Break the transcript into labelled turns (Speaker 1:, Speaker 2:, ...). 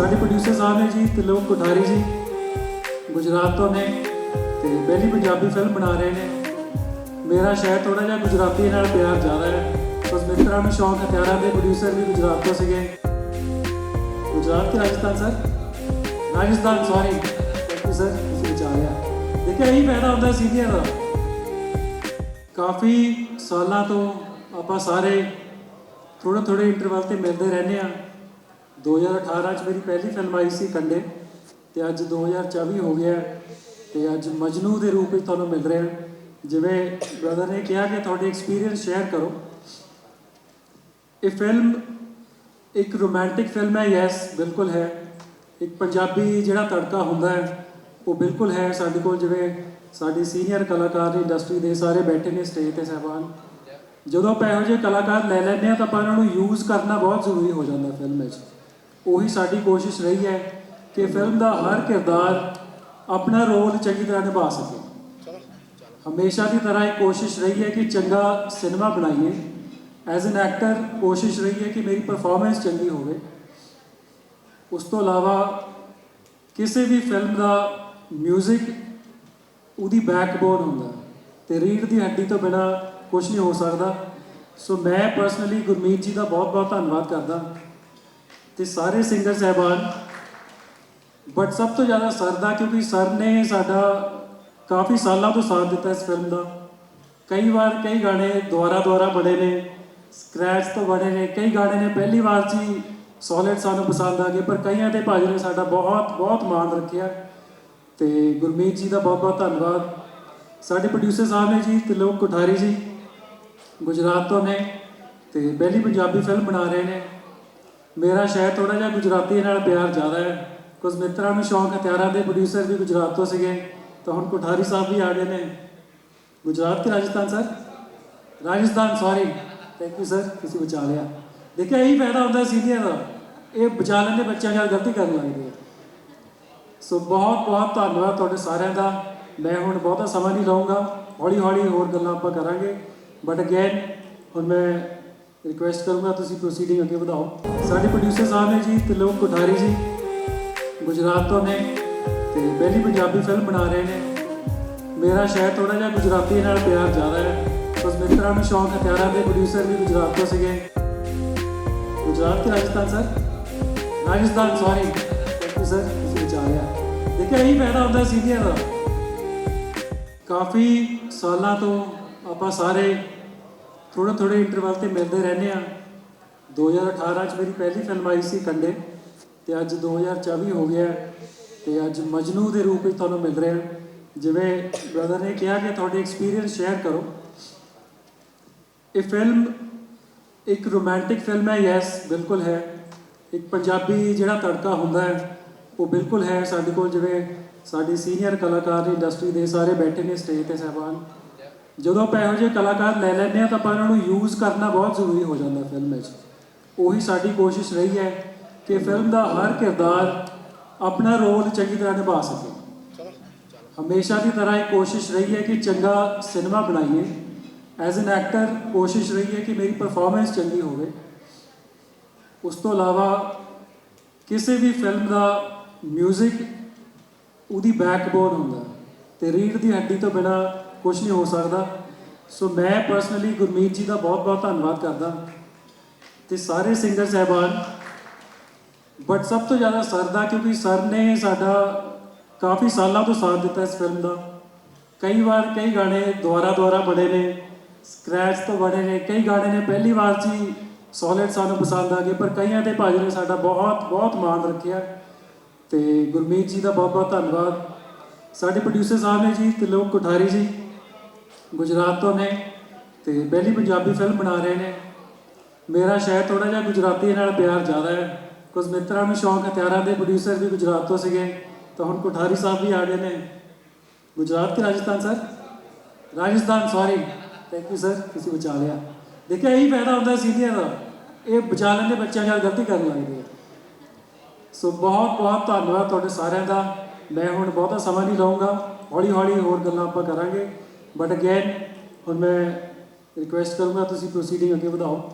Speaker 1: ਸਾਡੇ ਪ੍ਰੋਡਿਊਸਰ ਸਾਹਿਬ ਨੇ ਜੀ ਤਿਲੋਕ ਕੋਠਾਰੀ ਜੀ, ਗੁਜਰਾਤ ਤੋਂ ਨੇ ਤੇ ਪਹਿਲੀ ਪੰਜਾਬੀ ਫਿਲਮ ਬਣਾ ਰਹੇ ਨੇ। ਮੇਰਾ ਸ਼ਾਇਦ ਥੋੜਾ ਜਿਹਾ ਗੁਜਰਾਤੀ ਨਾਲ ਪਿਆਰ ਜ਼ਿਆਦਾ ਹੈ। ਬਸ ਮਿੱਤਰਾਂ ਨੂੰ ਸ਼ੌਂਕ ਹਥਿਆਰਾਂ ਦੇ ਪ੍ਰੋਡਿਊਸਰ ਵੀ ਗੁਜਰਾਤ ਤੋਂ ਸੀਗੇ। ਗੁਜਰਾਤ ਕਿ Rajasthan, sir? Rajasthan sorry thank sir ਤੁਸੀਂ ਵਿਚਾਰਿਆ ਦੇਖਿਆ, ਇਹੀ ਫਾਇਦਾ ਹੁੰਦਾ ਸੀਨੀਅਰ ਦਾ। ਕਾਫੀ ਸਾਲਾਂ ਤੋਂ ਆਪਾਂ ਸਾਰੇ ਥੋੜੇ ਥੋੜੇ ਇੰਟਰਵਲ ਤੇ ਮਿਲਦੇ ਰਹਿੰਦੇ ਆ 2018 ਚ ਮੇਰੀ ਪਹਿਲੀ ਫਿਲਮ ਆਈ ਸੀ ਕੰਡੇ ਤੇ ਅੱਜ 2024 ਹੋ ਗਿਆ ਹੈ ਤੇ ਅੱਜ ਮਜਨੂ ਦੇ ਰੂਪ ਵਿੱਚ ਤੁਹਾਨੂੰ ਮਿਲ ਰਿਹਾ ਜਿਵੇਂ ਬ੍ਰਦਰ ਨੇ ਕਿਹਾ ਕਿ ਤੁਹਾਡੇ ਐਕਸਪੀਰੀਅੰਸ ਸ਼ੇਅਰ ਕਰੋ। ਇਹ ਫਿਲਮ ਇੱਕ ਰੋਮਾਂਟਿਕ ਫਿਲਮ ਹੈ ਯੈਸ ਬਿਲਕੁਲ ਹੈ। ਇੱਕ ਪੰਜਾਬੀ ਜਿਹੜਾ ਤੜਕਾ ਹੁੰਦਾ ਹੈ, ਉਹ ਬਿਲਕੁਲ ਹੈ। ਸਾਡੇ ਕੋਲ ਜਿਵੇਂ ਸਾਡੀ ਸੀਨੀਅਰ ਕਲਾਕਾਰ ਇੰਡਸਟਰੀ ਦੇ ਸਾਰੇ ਬੈਠੇ ਨੇ ਸਟੇਜ ਤੇ ਸਹਿਬਾਨ। ਜਦੋਂ ਆਪਾਂ ਇਹੋ ਜਿਹੇ ਕਲਾਕਾਰ ਲੈ ਲੈਂਦੇ ਆ ਤਾਂ ਆਪਾਂ ਇਹਨਾਂ ਨੂੰ ਯੂਜ਼ ਕਰਨਾ ਬਹੁਤ ਜ਼ਰੂਰੀ ਹੋ ਜਾਂਦਾ ਫਿਲਮ ਵਿੱਚ। ਉਹੀ ਸਾਡੀ ਕੋਸ਼ਿਸ਼ ਰਹੀ ਹੈ ਕਿ ਫਿਲਮ ਦਾ ਹਰ ਕਿਰਦਾਰ ਆਪਣਾ ਰੋਲ ਚੰਗੀ ਤਰ੍ਹਾਂ ਨਿਭਾ ਸਕੇ। ਹਮੇਸ਼ਾ ਦੀ ਤਰ੍ਹਾਂ ਇਹ ਕੋਸ਼ਿਸ਼ ਰਹੀ ਹੈ ਕਿ ਚੰਗਾ ਸਿਨੇਮਾ ਬਣਾਈਏ। ਐਜ਼ ਐਨ ਐਕਟਰ ਕੋਸ਼ਿਸ਼ ਰਹੀ ਹੈ ਕਿ ਮੇਰੀ ਪਰਫਾਰਮੈਂਸ ਚੰਗੀ ਹੋਵੇ। ਉਸ ਤੋਂ ਇਲਾਵਾ ਕਿਸੇ ਵੀ ਫਿਲਮ ਦਾ 뮤직 ਉਹਦੀ ਬੈਕਬੋਨ ਹੁੰਦਾ ਹੈ ਤੇ ਰੀੜ ਦੀ ਹੱਡੀ ਤੋਂ ਬਿਨਾ ਕੁਝ ਨਹੀਂ ਹੋ ਸਕਦਾ। ਸੋ ਮੈਂ ਪਰਸਨਲੀ ਗੁਰਮੀਤ ਜੀ ਦਾ ਬਹੁਤ-ਬਹੁਤ ਧੰਨਵਾਦ ਕਰਦਾ। ਤੇ ਸਾਰੇ ਸਿੰਗਰ ਸਹਿਬਾਨ ਬਟ ਸਭ ਤੋਂ ਜ਼ਿਆਦਾ ਸਰ ਦਾ ਕਿਉਂਕਿ ਸਰ ਨੇ ਸਾਡਾ ਕਾਫੀ ਸਾਲਾਂ ਤੋਂ ਸਾਥ ਦਿੱਤਾ ਇਸ ਫਿਲਮ ਦਾ। ਕਈ ਵਾਰ ਕਈ ਗਾਣੇ ਦੁਆਰਾ ਦੁਆਰਾ ਬਣੇ ਨੇ ਸਕ੍ਰੈਚ ਤੋਂ ਬਣੇ ਨੇ, ਕਈ ਗਾਣੇ ਨੇ ਪਹਿਲੀ ਵਾਰ ਜੀ ਹੀ ਸੋਲਿਡ ਸਾਨੂੰ ਪਸੰਦ ਆ ਗਏ, ਪਰ ਕਈਆਂ ਦੇ ਭਾਜੀ ਨੇ ਸਾਡਾ ਬਹੁਤ ਬਹੁਤ ਮਾਣ ਰੱਖਿਆ। ਤੇ ਗੁਰਮੀਤ ਜੀ ਦਾ ਬਹੁਤ ਬਹੁਤ ਧੰਨਵਾਦ। ਸਾਡੇ ਪ੍ਰੋਡਿਊਸਰ ਸਾਹਿਬ ਨੇ ਜੀ ਤਿਲੋਕ ਕੋਠਾਰੀ ਜੀ, ਗੁਜਰਾਤ ਤੋਂ ਨੇ ਤੇ ਪਹਿਲੀ ਪੰਜਾਬੀ ਫਿਲਮ ਬਣਾ ਰਹੇ ਨੇ। ਮੇਰਾ ਸ਼ਾਇਦ ਥੋੜਾ ਜਿਹਾ ਗੁਜਰਾਤੀ ਨਾਲ ਪਿਆਰ ਜ਼ਿਆਦਾ ਹੈ। ਕੁਝ ਮਿੱਤਰਾਂ ਨੂੰ ਸ਼ੌਂਕ ਹਥਿਆਰਾਂ ਦੇ ਪ੍ਰੋਡਿਊਸਰ ਵੀ ਗੁਜਰਾਤ ਤੋਂ ਸੀਗੇ। ਤਾਂ ਹੁਣ ਕੋਠਾਰੀ ਸਾਹਿਬ ਵੀ ਆ ਗਏ ਨੇ। ਗੁਜਰਾਤ ਕਿ Rajasthan, sir? Rajasthan sorry thank you sir ਤੁਸੀਂ ਬਚਾ ਲਿਆ। ਦੇਖਿਆ, ਇਹੀ ਫਾਇਦਾ ਹੁੰਦਾ ਸੀਨੀਅਰ ਦਾ। ਇਹ ਬਚਾ ਲੈਂਦੇ, ਬੱਚਿਆਂ ਨਾਲ ਗਲਤੀ ਕਰਨ ਲੱਗਦੇ ਆ। ਸੋ ਬਹੁਤ ਬਹੁਤ ਧੰਨਵਾਦ ਤੁਹਾਡੇ ਸਾਰਿਆਂ ਦਾ। ਮੈਂ ਹੁਣ ਬਹੁਤਾ ਸਮਾਂ ਨਹੀਂ ਲਵਾਂਗਾ ਹੌਲੀ ਹੌਲੀ ਹੋਰ ਗੱਲਾਂ ਆਪਾਂ ਕਰਾਂਗੇ। ਬਟ ਅਗੇਨ ਹੁਣ ਮੈਂ ਰਿਕੁਐਸਟ ਕਰੂੰਗਾ ਤੁਸੀਂ ਪ੍ਰੋਸੀਡਿੰਗ ਅੱਗੇ ਵਧਾਓ। ਸਾਡੇ ਪ੍ਰੋਡਿਊਸਰ ਸਾਹਿਬ ਨੇ ਜੀ ਤਿਲੋਕ ਕੋਠਾਰੀ ਜੀ, ਗੁਜਰਾਤ ਤੋਂ ਨੇ ਤੇ ਪਹਿਲੀ ਪੰਜਾਬੀ ਫਿਲਮ ਬਣਾ ਰਹੇ ਨੇ। ਮੇਰਾ ਸ਼ਾਇਦ ਥੋੜਾ ਜਿਹਾ ਗੁਜਰਾਤੀ ਨਾਲ ਪਿਆਰ ਜ਼ਿਆਦਾ ਹੈ। ਬਸ ਮਿੱਤਰਾਂ ਨੂੰ ਸ਼ੌਂਕ ਹਥਿਆਰਾਂ ਦੇ ਪ੍ਰੋਡਿਊਸਰ ਵੀ ਗੁਜਰਾਤ ਤੋਂ ਸੀਗੇ। ਗੁਜਰਾਤ ਕਿ Rajasthan, sir? Rajasthan sorry thank sir ਤੁਸੀਂ ਵਿਚਾਰਿਆ ਦੇਖਿਆ, ਇਹੀ ਫਾਇਦਾ ਹੁੰਦਾ ਸੀਨੀਅਰ ਦਾ। ਕਾਫੀ ਸਾਲਾਂ ਤੋਂ ਆਪਾਂ ਸਾਰੇ ਥੋੜੇ ਥੋੜੇ ਇੰਟਰਵਲ ਤੇ ਮਿਲਦੇ ਰਹਿੰਦੇ ਆ 2018 ਚ ਮੇਰੀ ਪਹਿਲੀ ਫਿਲਮ ਆਈ ਸੀ ਕੰਡੇ ਤੇ ਅੱਜ 2024 ਹੋ ਗਿਆ ਹੈ ਤੇ ਅੱਜ ਮਜਨੂ ਦੇ ਰੂਪ ਵਿੱਚ ਤੁਹਾਨੂੰ ਮਿਲ ਰਿਹਾ। ਜਿਵੇਂ ਬ੍ਰਦਰ ਨੇ ਕਿਹਾ ਕਿ ਤੁਹਾਡੇ ਐਕਸਪੀਰੀਅੰਸ ਸ਼ੇਅਰ ਕਰੋ। ਇਹ ਫਿਲਮ ਇੱਕ ਰੋਮਾਂਟਿਕ ਫਿਲਮ ਹੈ ਯੈਸ ਬਿਲਕੁਲ ਹੈ। ਇੱਕ ਪੰਜਾਬੀ ਜਿਹੜਾ ਤੜਕਾ ਹੁੰਦਾ ਹੈ, ਉਹ ਬਿਲਕੁਲ ਹੈ ਸਾਡੇ ਕੋਲ। ਜਿਵੇਂ ਸਾਡੀ ਸੀਨੀਅਰ ਕਲਾਕਾਰ ਇੰਡਸਟਰੀ ਦੇ ਸਾਰੇ ਬੈਠੇ ਨੇ ਸਟੇਜ ਤੇ ਸਹਿਬਾਨ। ਜਦੋਂ ਆਪਾਂ ਇਹੋ ਜਿਹੇ ਕਲਾਕਾਰ ਲੈ ਲੈਂਦੇ ਆ ਤਾਂ ਆਪਾਂ ਇਹਨਾਂ ਨੂੰ ਯੂਜ਼ ਕਰਨਾ ਬਹੁਤ ਜ਼ਰੂਰੀ ਹੋ ਜਾਂਦਾ ਫਿਲਮ ਵਿੱਚ। ਉਹੀ ਸਾਡੀ ਕੋਸ਼ਿਸ਼ ਰਹੀ ਹੈ ਕਿ ਫਿਲਮ ਦਾ ਹਰ ਕਿਰਦਾਰ ਆਪਣਾ ਰੋਲ ਚੰਗੀ ਤਰ੍ਹਾਂ ਨਿਭਾ ਸਕੇ। ਹਮੇਸ਼ਾ ਦੀ ਤਰ੍ਹਾਂ ਇਹ ਕੋਸ਼ਿਸ਼ ਰਹੀ ਹੈ ਕਿ ਚੰਗਾ ਸਿਨੇਮਾ ਬਣਾਈਏ। ਐਜ਼ ਐਨ ਐਕਟਰ ਕੋਸ਼ਿਸ਼ ਰਹੀ ਹੈ ਕਿ ਮੇਰੀ ਪਰਫਾਰਮੈਂਸ ਚੰਗੀ ਹੋਵੇ। ਉਸ ਤੋਂ ਇਲਾਵਾ ਕਿਸੇ ਵੀ ਫਿਲਮ ਦਾ 뮤직 ਉਹਦੀ ਬੈਕਬੋਨ ਹੁੰਦਾ। ਹੈ ਤੇ ਰੀੜ ਦੀ ਹੱਡੀ ਤੋਂ ਬਿਨਾ ਕੁਝ ਨਹੀਂ ਹੋ ਸਕਦਾ। ਸੋ ਮੈਂ ਪਰਸਨਲੀ ਗੁਰਮੀਤ ਜੀ ਦਾ ਬਹੁਤ ਬਹੁਤ ਧੰਨਵਾਦ ਕਰਦਾ। ਤੇ ਸਾਰੇ ਸਿੰਗਰ ਸਹਿਬਾਨ ਬਟ ਸਭ ਤੋਂ ਜ਼ਿਆਦਾ ਸਰ ਦਾ, ਕਿਉਂਕਿ ਸਰ ਨੇ ਸਾਡਾ ਕਾਫੀ ਸਾਲਾਂ ਤੋਂ ਸਾਥ ਦਿੱਤਾ ਇਸ ਫਿਲਮ ਦਾ। ਕਈ ਵਾਰ ਕਈ ਗਾਣੇ ਦੁਆਰਾ ਦੁਆਰਾ ਬਣੇ ਨੇ ਸਕ੍ਰੈਚ ਤੋਂ ਬਣੇ ਨੇ, ਕਈ ਗਾਣੇ ਨੇ ਪਹਿਲੀ ਵਾਰ ਜੀ ਹੀ ਸੋਲਿਡ ਸਾਨੂੰ ਪਸੰਦ ਆ ਗਏ, ਪਰ ਕਈਆਂ ਤੇ ਭਾਜੀ ਨੇ ਸਾਡਾ ਬਹੁਤ ਬਹੁਤ ਮਾਣ ਰੱਖਿਆ। ਤੇ ਗੁਰਮੀਤ ਜੀ ਦਾ ਬਹੁਤ ਬਹੁਤ ਧੰਨਵਾਦ। ਸਾਡੇ ਪ੍ਰੋਡਿਊਸਰ ਸਾਹਿਬ ਨੇ ਜੀ ਤਿਲੋਕ ਕੋਠਾਰੀ ਜੀ ਗੁਜਰਾਤ ਤੋਂ ਨੇ ਤੇ ਪਹਿਲੀ ਪੰਜਾਬੀ ਫਿਲਮ ਬਣਾ ਰਹੇ ਨੇ। ਮੇਰਾ ਸ਼ਾਇਦ ਥੋੜਾ ਜਿਹਾ ਗੁਜਰਾਤੀ ਨਾਲ ਪਿਆਰ ਜ਼ਿਆਦਾ ਹੈ। ਕੁਝ ਮਿੱਤਰਾਂ ਨੂੰ ਸ਼ੌਂਕ ਹਥਿਆਰਾਂ ਦੇ ਪ੍ਰੋਡਿਊਸਰ ਵੀ ਗੁਜਰਾਤ ਤੋਂ ਸੀਗੇ। ਤਾਂ ਹੁਣ ਕੋਠਾਰੀ ਸਾਹਿਬ ਵੀ ਆ ਗਏ ਨੇ। ਗੁਜਰਾਤ ਕਿ Rajasthan, sir? Rajasthan sorry thank you sir ਤੁਸੀਂ ਬਚਾ ਲਿਆ। ਦੇਖਿਆ, ਇਹੀ ਫਾਇਦਾ ਹੁੰਦਾ ਸੀਨੀਅਰ ਦਾ। ਇਹ ਬਚਾ ਲੈਂਦੇ, ਬੱਚਿਆਂ ਨਾਲ ਗਲਤੀ ਕਰਨ ਲੱਗਦੇ ਆ। ਸੋ ਬਹੁਤ ਬਹੁਤ ਧੰਨਵਾਦ ਤੁਹਾਡੇ ਸਾਰਿਆਂ ਦਾ। ਮੈਂ ਹੁਣ ਬਹੁਤਾ ਸਮਾਂ ਨਹੀਂ ਲਵਾਂਗਾ ਹੌਲੀ ਹੌਲੀ ਹੋਰ ਗੱਲਾਂ ਆਪਾਂ ਕਰਾਂਗੇ। ਬਟ ਅਗੇਨ ਹੁਣ ਮੈਂ ਰਿਕੁਐਸਟ ਕਰੂੰਗਾ ਤੁਸੀਂ ਪ੍ਰੋਸੀਡਿੰਗ ਅੱਗੇ ਵਧਾਓ।